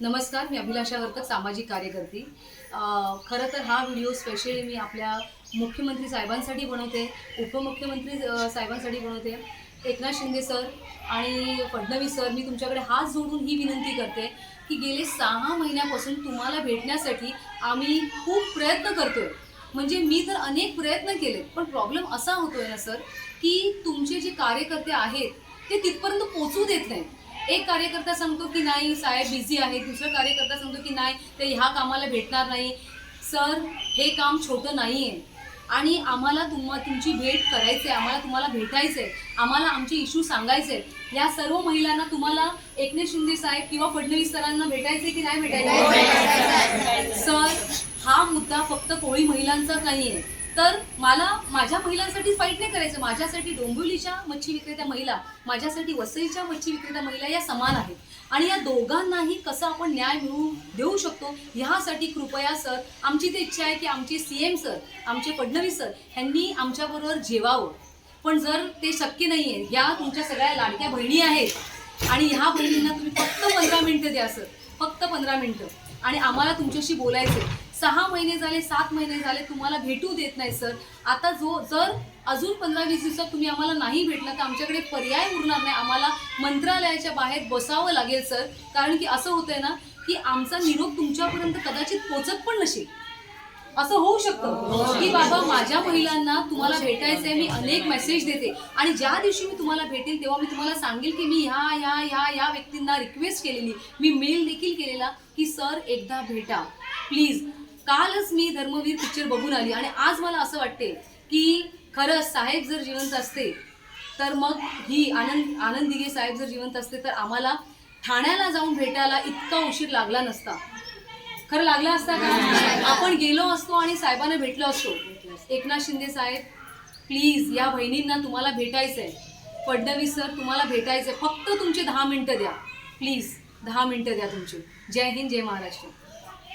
नमस्कार मी अभिलाषा वर्तक सामाजिक कार्यकर्ती. खरं तर हा व्हिडिओ स्पेशली मी आपल्या मुख्यमंत्री साहेबांसाठी बनवते उपमुख्यमंत्री साहेबांसाठी बनवते. एकनाथ शिंदे सर आणि फडणवीस सर मी तुमच्याकडे हात जोडून ही विनंती करते की गेले सहा महिन्यापासून तुम्हाला भेटण्यासाठी आम्ही खूप प्रयत्न करतोय. म्हणजे मी तर अनेक प्रयत्न केले पण प्रॉब्लेम असा होतोय ना सर की तुमचे जे कार्यकर्ते आहेत ते तिथपर्यंत पोचू देत नाहीत. एक कार्यकर्ता सांगतो की नाही साहेब बिझी आहे दुसरा कार्यकर्ता सांगतो की नाही ते ह्या कामाला भेटणार नाही. सर हे काम छोटं नाही आहे आणि आम्हाला तुम तुमची भेट करायची आहे आम्हाला तुम्हाला भेटायचं आहे आम्हाला आमचे इश्यू सांगायचे या सर्व महिलांना तुम्हाला एकनाथ शिंदे साहेब किंवा फडणवीस सरांना भेटायचे की नाही भेटायचे सर हा मुद्दा फक्त कोळी महिलांचा नाही आहे तर मला माझ्या महिलांसाठी फाईट नाही करायचं. माझ्यासाठी डोंबिवलीच्या मच्छी विक्रेत्या महिला माझ्यासाठी वसईच्या मच्छी विक्रेत्या महिला या समान आहेत. आणि या दोघांनाही कसं आपण न्याय मिळवून देऊ शकतो ह्यासाठी कृपया सर आमची ते इच्छा आहे की आमचे सी एम सर आमचे फडणवीस सर ह्यांनी आमच्याबरोबर जेवावं. पण जर ते शक्य नाही आहे ह्या तुमच्या सगळ्या लाडक्या बहिणी आहेत. आणि ह्या बहिणींना तुम्ही फक्त पंधरा मिनटं द्या सर. फक्त पंधरा मिनटं. आणि आम्हाला तुमच्याशी बोलायचे सहा महिने झाले सात महिने झाले तुम्हाला भेटू देत नाही सर. आता जो जर अजून पंधरा वीस दिवसात तुम्ही आम्हाला नाही भेटलं तर आमच्याकडे पर्याय उरणार नाही. आम्हाला मंत्रालयाच्या बाहेर बसावं लागेल सर. कारण की असं होतंय ना की आमचा निरोप तुमच्यापर्यंत कदाचित पोचत पण नसेल. असं होऊ शकतं. की बाबा माझ्या महिलांना तुम्हाला भेटायचंय मी अनेक मेसेज देते. आणि ज्या दिवशी मी तुम्हाला भेटेल तेव्हा मी तुम्हाला सांगेल की मी ह्या ह्या ह्या त्या व्यक्तींना रिक्वेस्ट केलेली. मी मेल देखील केलेला की सर एकदा भेटा. प्लीज कालच मी धर्मवीर पिक्चर बघून आली आणि आज मला असं वाटते की खरंच साहेब जर जिवंत असते तर मग ही आनंद आनंद दिघे साहेब जर जिवंत असते तर आम्हाला ठाण्याला जाऊन भेटायला इतका उशीर लागला नसता. खरं लागला असता का? आपण गेलो असतो आणि साहेबांना भेटलो असतो. एकनाथ शिंदे साहेब प्लीज या बहिणींना तुम्हाला भेटायचंय. फडणवीस सर तुम्हाला भेटायचंय. फक्त तुमचे दहा मिनटं द्या. प्लीज दहा मिनटं द्या तुमची. जय हिंद जय महाराष्ट्र.